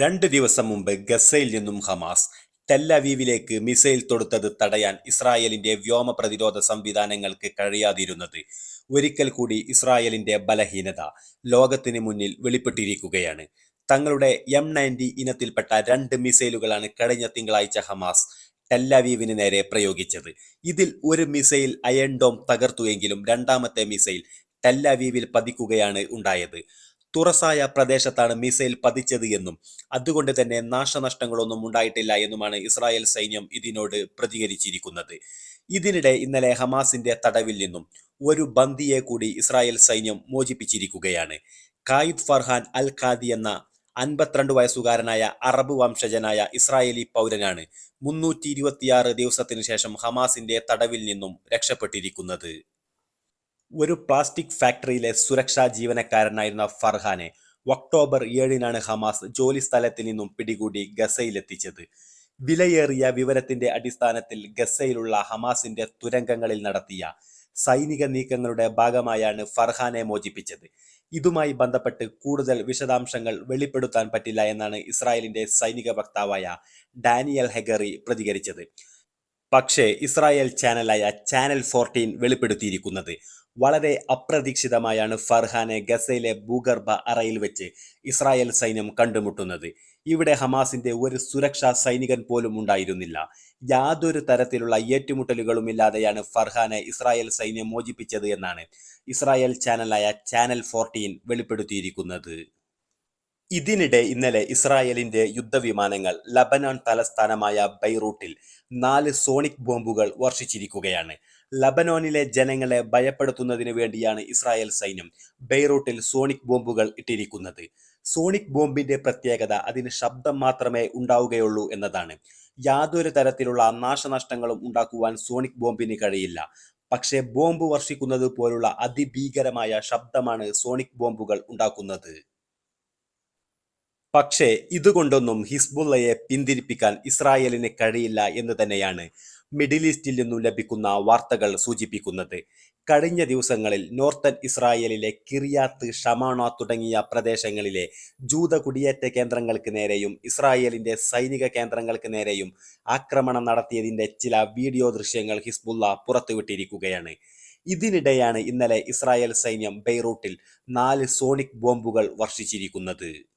രണ്ട് ദിവസം മുമ്പ് ഗസയിൽ നിന്നും ഹമാസ് ടെല്ലവീവിലേക്ക് മിസൈൽ തൊടുത്തത് തടയാൻ ഇസ്രായേലിന്റെ വ്യോമ പ്രതിരോധ സംവിധാനങ്ങൾക്ക് കഴിയാതിരുന്നത്. ഒരിക്കൽ കൂടി ഇസ്രായേലിന്റെ ബലഹീനത ലോകത്തിന് മുന്നിൽ വെളിപ്പെട്ടിരിക്കുകയാണ്. തങ്ങളുടെ എം നയന്റി ഇനത്തിൽപ്പെട്ട രണ്ട് മിസൈലുകളാണ് കഴിഞ്ഞ തിങ്കളാഴ്ച ഹമാസ് ടെല്ലവീവിന് നേരെ പ്രയോഗിച്ചത്. ഇതിൽ ഒരു മിസൈൽ അയൺഡോം തകർത്തുവെങ്കിലും രണ്ടാമത്തെ മിസൈൽ ടെല്ലവീവിൽ പതിക്കുകയാണ് ഉണ്ടായത്. തുറസായ പ്രദേശത്താണ് മിസൈൽ പതിച്ചത് എന്നും അതുകൊണ്ട് തന്നെ നാശനഷ്ടങ്ങളൊന്നും ഉണ്ടായിട്ടില്ല എന്നുമാണ് ഇസ്രായേൽ സൈന്യം ഇതിനോട് പ്രതികരിച്ചിരിക്കുന്നത്. ഇതിനിടെ ഇന്നലെ ഹമാസിന്റെ തടവിൽ നിന്നും ഒരു ബന്ദിയെ കൂടി ഇസ്രായേൽ സൈന്യം മോചിപ്പിച്ചിരിക്കുകയാണ്. കായിദ് ഫർഹാൻ അൽ ഖാദി എന്ന അൻപത്തിരണ്ട് വയസ്സുകാരനായ അറബ് വംശജനായ ഇസ്രായേലി പൗരനാണ് മുന്നൂറ്റി ദിവസത്തിനു ശേഷം ഹമാസിന്റെ തടവിൽ നിന്നും രക്ഷപ്പെട്ടിരിക്കുന്നത്. ഒരു പ്ലാസ്റ്റിക് ഫാക്ടറിയിലെ സുരക്ഷാ ജീവനക്കാരനായിരുന്ന ഫർഹാനെ ഒക്ടോബർ ഏഴിനാണ് ഹമാസ് ജോലി സ്ഥലത്തിൽ നിന്നും പിടികൂടി ഗസയിലെത്തിച്ചത്. വിലയേറിയ വിവരത്തിന്റെ അടിസ്ഥാനത്തിൽ ഗസയിലുള്ള ഹമാസിന്റെ തുരങ്കങ്ങളിൽ നടത്തിയ സൈനിക നീക്കങ്ങളുടെ ഭാഗമായാണ് ഫർഹാനെ മോചിപ്പിച്ചത്. ഇതുമായി ബന്ധപ്പെട്ട് കൂടുതൽ വിശദാംശങ്ങൾ വെളിപ്പെടുത്താൻ പറ്റില്ല എന്നാണ് ഇസ്രായേലിന്റെ സൈനിക വക്താവായ ഡാനിയൽ ഹെഗറി പ്രതികരിച്ചത്. പക്ഷേ ഇസ്രായേൽ ചാനലായ ചാനൽ ഫോർട്ടീൻ വെളിപ്പെടുത്തിയിരിക്കുന്നത് വളരെ അപ്രതീക്ഷിതമായാണ് ഫർഹാനെ ഗസയിലെ ഭൂഗർഭ അറയിൽ വെച്ച് ഇസ്രായേൽ സൈന്യം കണ്ടുമുട്ടുന്നത്. ഇവിടെ ഹമാസിന്റെ ഒരു സുരക്ഷാ സൈനികൻ പോലും ഉണ്ടായിരുന്നില്ല. യാതൊരു തരത്തിലുള്ള ഏറ്റുമുട്ടലുകളും ഇല്ലാതെയാണ് ഫർഹാനെ ഇസ്രായേൽ സൈന്യം മോചിപ്പിച്ചത് എന്നാണ് ഇസ്രായേൽ ചാനലായ ചാനൽ ഫോർട്ടീൻ വെളിപ്പെടുത്തിയിരിക്കുന്നത്. ഇതിനിടെ ഇന്നലെ ഇസ്രായേലിന്റെ യുദ്ധവിമാനങ്ങൾ ലബനാൻ തലസ്ഥാനമായ ബൈറൂട്ടിൽ നാല് സോണിക് ബോംബുകൾ വർഷിച്ചിരിക്കുകയാണ്. ലബനോനിലെ ജനങ്ങളെ ഭയപ്പെടുത്തുന്നതിന് വേണ്ടിയാണ് ഇസ്രായേൽ സൈന്യം ബെയ്റൂട്ടിൽ സോണിക് ബോംബുകൾ ഇട്ടിരിക്കുന്നത്. സോണിക് ബോംബിന്റെ പ്രത്യേകത അതിന് ശബ്ദം മാത്രമേ ഉണ്ടാവുകയുള്ളൂ എന്നതാണ്. യാതൊരു തരത്തിലുള്ള നാശനഷ്ടങ്ങളും ഉണ്ടാക്കുവാൻ സോണിക് ബോംബിന് കഴിയില്ല. പക്ഷേ ബോംബ് വർഷിക്കുന്നത് പോലുള്ള അതിഭീകരമായ ശബ്ദമാണ് സോണിക് ബോംബുകൾ ഉണ്ടാക്കുന്നത്. പക്ഷേ ഇതുകൊണ്ടൊന്നും ഹിസ്ബുള്ളയെ പിന്തിരിപ്പിക്കാൻ ഇസ്രായേലിന് കഴിയില്ല എന്ന് തന്നെയാണ് മിഡിൽ ഈസ്റ്റിൽ നിന്നും ലഭിക്കുന്ന വാർത്തകൾ സൂചിപ്പിക്കുന്നത്. കഴിഞ്ഞ ദിവസങ്ങളിൽ നോർത്തൻ ഇസ്രായേലിലെ കിറിയാത്ത് ഷമാണ തുടങ്ങിയ പ്രദേശങ്ങളിലെ ജൂത കുടിയേറ്റ കേന്ദ്രങ്ങൾക്ക് നേരെയും ഇസ്രായേലിന്റെ സൈനിക കേന്ദ്രങ്ങൾക്ക് നേരെയും ആക്രമണം നടത്തിയതിന്റെ ചില വീഡിയോ ദൃശ്യങ്ങൾ ഹിസ്ബുള്ള പുറത്തുവിട്ടിരിക്കുകയാണ്. ഇതിനിടെയാണ് ഇന്നലെ ഇസ്രായേൽ സൈന്യം ബെയ്റൂട്ടിൽ നാല് സോണിക് ബോംബുകൾ വർഷിച്ചിരിക്കുന്നത്.